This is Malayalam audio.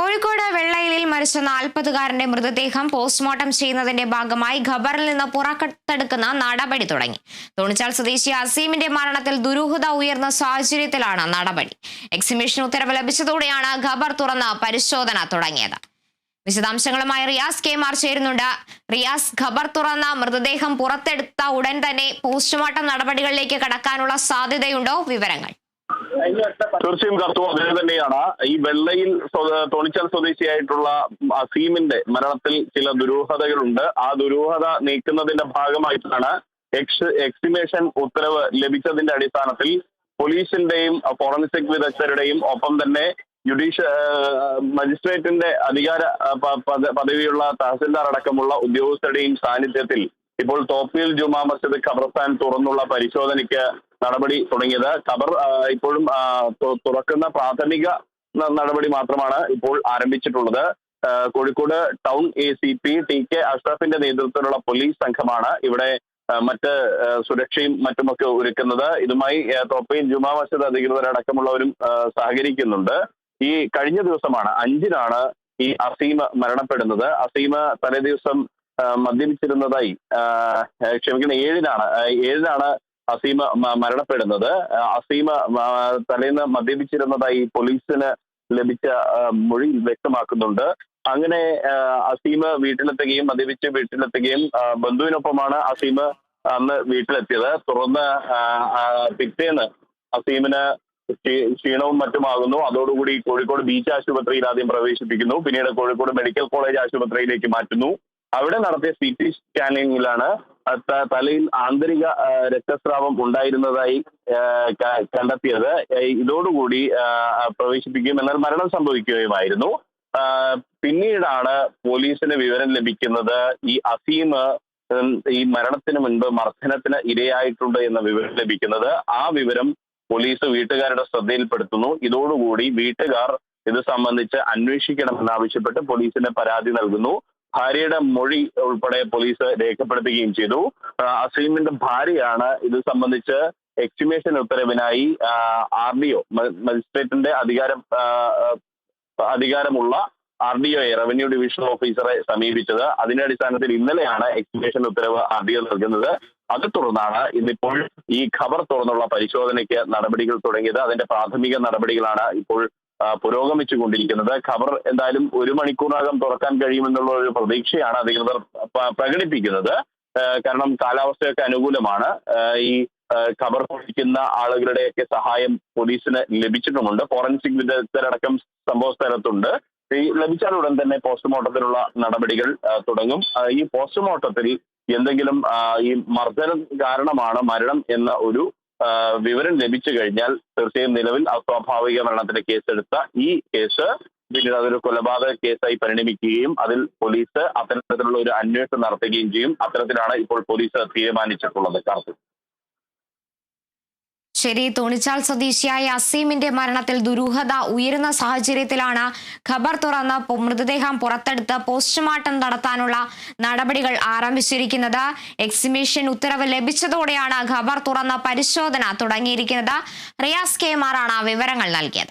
കോഴിക്കോട് വെള്ളയിലിൽ മരിച്ച നാൽപ്പതുകാരന്റെ മൃതദേഹം പോസ്റ്റ്മോർട്ടം ചെയ്യുന്നതിന്റെ ഭാഗമായി ഖബറിൽ നിന്ന് പുറത്തെടുക്കുന്ന നടപടി തുടങ്ങി. തോണിച്ചാൽ സ്വദേശി അസീമിന്റെ മരണത്തിൽ ദുരൂഹത ഉയർന്ന സാഹചര്യത്തിലാണ് നടപടി. എക്സിബിഷൻ ഉത്തരവ് ലഭിച്ചതോടെയാണ് ഖബർ തുറന്ന് പരിശോധന തുടങ്ങിയത്. വിശദാംശങ്ങളുമായി റിയാസ് കെ മാർ ചേരുന്നുണ്ട്. റിയാസ് ഖബർ തുറന്ന മൃതദേഹം പുറത്തെടുത്ത ഉടൻ തന്നെ പോസ്റ്റ്മോർട്ടം നടപടികളിലേക്ക് കടക്കാനുള്ള സാധ്യതയുണ്ടോ? വിവരങ്ങൾ. തീർച്ചയായും കർത്തു അങ്ങനെ തന്നെയാണ്. ഈ വെള്ളയിൽ തോണിച്ചാൽ സ്വദേശിയായിട്ടുള്ള അസീമിന്റെ മരണത്തിൽ ചില ദുരൂഹതകളുണ്ട്. ആ ദുരൂഹത നീക്കുന്നതിന്റെ ഭാഗമായിട്ടാണ് എക്സ് എക്സിമേഷൻ ഉത്തരവ് ലഭിച്ചതിന്റെ അടിസ്ഥാനത്തിൽ പോലീസിന്റെയും ഫോറൻസിക് വിദഗ്ധരുടെയും ഒപ്പം തന്നെ ജുഡീഷ്യ മജിസ്ട്രേറ്റിന്റെ അധികാര പദവിയുള്ള തഹസിൽദാർ അടക്കമുള്ള ഉദ്യോഗസ്ഥരുടെയും സാന്നിധ്യത്തിൽ ഇപ്പോൾ തോപ്പിയിൽ ജുമാ മസ്ജിദ് ഖബർസ്ഥാൻ തുറന്നുള്ള പരിശോധനയ്ക്ക് നടപടി തുടങ്ങിയത്. ഖബർ ഇപ്പോഴും തുറക്കുന്ന പ്രാഥമിക നടപടി മാത്രമാണ് ഇപ്പോൾ ആരംഭിച്ചിട്ടുള്ളത്. Kozhikode town A C P T K അഷ്റഫിന്റെ നേതൃത്വത്തിലുള്ള പോലീസ് സംഘമാണ് ഇവിടെ മറ്റ് സുരക്ഷയും മറ്റുമൊക്കെ ഒരുക്കുന്നത്. ഇതുമായി തോപ്പയിൽ ജുമാ മസ്ജിദ് അധികൃതരടക്കമുള്ളവരും സഹകരിക്കുന്നുണ്ട്. ഈ കഴിഞ്ഞ ദിവസമാണ് അഞ്ചിനാണ് ഈ അസീമ മരണപ്പെടുന്നത്. അസീമ തലേ ദിവസം മദ്യപിച്ചിരുന്നതായി ക്ഷമിക്കുന്ന ഏഴിനാണ് ഏഴിനാണ് അസീമ മരണപ്പെടുന്നത്. അസീമ തലേന്ന് മദ്യപിച്ചിരുന്നതായി പോലീസിന് ലഭിച്ച മൊഴി വ്യക്തമാക്കുന്നുണ്ട്. അങ്ങനെ അസീമ് വീട്ടിലെത്തുകയും മദ്യപിച്ച് വീട്ടിലെത്തുകയും ബന്ധുവിനൊപ്പമാണ് അസീമ അന്ന് വീട്ടിലെത്തിയത്. തുടർന്ന് പിറ്റേന്ന് അസീമിന് ക്ഷീ- ക്ഷീണവും മറ്റുമാകുന്നു. അതോടുകൂടി കോഴിക്കോട് ബീച്ച് ആശുപത്രിയിൽ ആദ്യം പ്രവേശിപ്പിക്കുന്നു. പിന്നീട് കോഴിക്കോട് മെഡിക്കൽ കോളേജ് ആശുപത്രിയിലേക്ക് മാറ്റുന്നു. അവിടെ നടത്തിയ സി ടി സ്കാനിങ്ങിലാണ് തലയിൽ ആന്തരിക രക്തസ്രാവം ഉണ്ടായിരുന്നതായി കണ്ടെത്തിയത്. ഇതോടുകൂടി പ്രവേശിപ്പിക്കുകയും എന്നാൽ മരണം സംഭവിക്കുകയുമായിരുന്നു. പിന്നീടാണ് പോലീസിന് വിവരം ലഭിക്കുന്നത് ഈ അസീം ഈ മരണത്തിന് മുൻപ് മർദ്ദനത്തിന് ഇരയായിട്ടുണ്ട് എന്ന വിവരം ലഭിക്കുന്നത്. ആ വിവരം പോലീസ് വീട്ടുകാരുടെ ശ്രദ്ധയിൽപ്പെടുത്തുന്നു. ഇതോടുകൂടി വീട്ടുകാർ ഇത് സംബന്ധിച്ച് അന്വേഷിക്കണമെന്നാവശ്യപ്പെട്ട് പോലീസിന് പരാതി നൽകുന്നു. ഭാര്യയുടെ മൊഴി ഉൾപ്പെടെ പോലീസ് രേഖപ്പെടുത്തുകയും ചെയ്തു. അസീമിന്റെ ഭാര്യയാണ് ഇത് സംബന്ധിച്ച് എക്സിമേഷൻ ഉത്തരവിനായി ആർ ഡി ഒ മജിസ്ട്രേറ്റിന്റെ അധികാരം അധികാരമുള്ള ആർ ഡി ഒയെ റവന്യൂ ഡിവിഷൻ ഓഫീസറെ സമീപിച്ചത്. അതിന്റെ അടിസ്ഥാനത്തിൽ ഇന്നലെയാണ് എക്സിമേഷൻ ഉത്തരവ് ആർ ഡി ഒ നൽകുന്നത്. അത് തുടർന്നാണ് ഇന്നിപ്പോൾ ഈ ഖബർ തുറന്നുള്ള പരിശോധനയ്ക്ക് നടപടികൾ തുടങ്ങിയത്. അതിന്റെ പ്രാഥമിക നടപടികളാണ് ഇപ്പോൾ ആ, പുരോഗമിച്ചുകൊണ്ടിരിക്കുന്നത്. ഖബർ എന്തായാലും ഒരു മണിക്കൂറിനകം തുറക്കാൻ കഴിയുമെന്നുള്ള ഒരു പ്രതീക്ഷയാണ് അധികൃതർ പ്രകടിപ്പിക്കുന്നത്. കാരണം കാലാവസ്ഥയൊക്കെ അനുകൂലമാണ്. ഈ ഖബർ പൊളിക്കുന്ന ആളുകളുടെയൊക്കെ സഹായം പോലീസിന് ലഭിച്ചിട്ടുമുണ്ട്. ഫോറൻസിക് വിദഗ്ധരടക്കം സംഭവ സ്ഥലത്തുണ്ട്. ഈ ലഭിച്ചാൽ ഉടൻ തന്നെ പോസ്റ്റ്മോർട്ടത്തിനുള്ള നടപടികൾ തുടങ്ങും. ഈ പോസ്റ്റ്മോർട്ടത്തിൽ എന്തെങ്കിലും ഈ മർദ്ദനം കാരണമാണ് മരണം എന്ന ഒരു വിവരം ലഭിച്ചു കഴിഞ്ഞാൽ തീർച്ചയായും നിലവിൽ അസ്വാഭാവിക മരണത്തിന്റെ കേസെടുത്ത ഈ കേസ് പിന്നീട് അതൊരു കൊലപാതക കേസായി പരിണമിക്കുകയും അതിൽ പോലീസ് അത്തരത്തിലുള്ള ഒരു അന്വേഷണം നടത്തുകയും ചെയ്യും. അത്തരത്തിലാണ് ഇപ്പോൾ പോലീസ് തീരുമാനിച്ചിട്ടുള്ളത്. കാർത്തിക് ശരി തോണിച്ചാൽ സ്വദേശിയായ അസീമിന്റെ മരണത്തിൽ ദുരൂഹത ഉയരുന്ന സാഹചര്യത്തിലാണ് ഖബർ തുറന്ന് മൃതദേഹം പുറത്തെടുത്ത് പോസ്റ്റ്മോർട്ടം നടത്താനുള്ള നടപടികൾ ആരംഭിച്ചിരിക്കുന്നത്. എക്സിബിഷൻ ഉത്തരവ് ലഭിച്ചതോടെയാണ് ഖബർ തുറന്ന പരിശോധന തുടങ്ങിയിരിക്കുന്നത്. റിയാസ് കെ വിവരങ്ങൾ നൽകിയത്.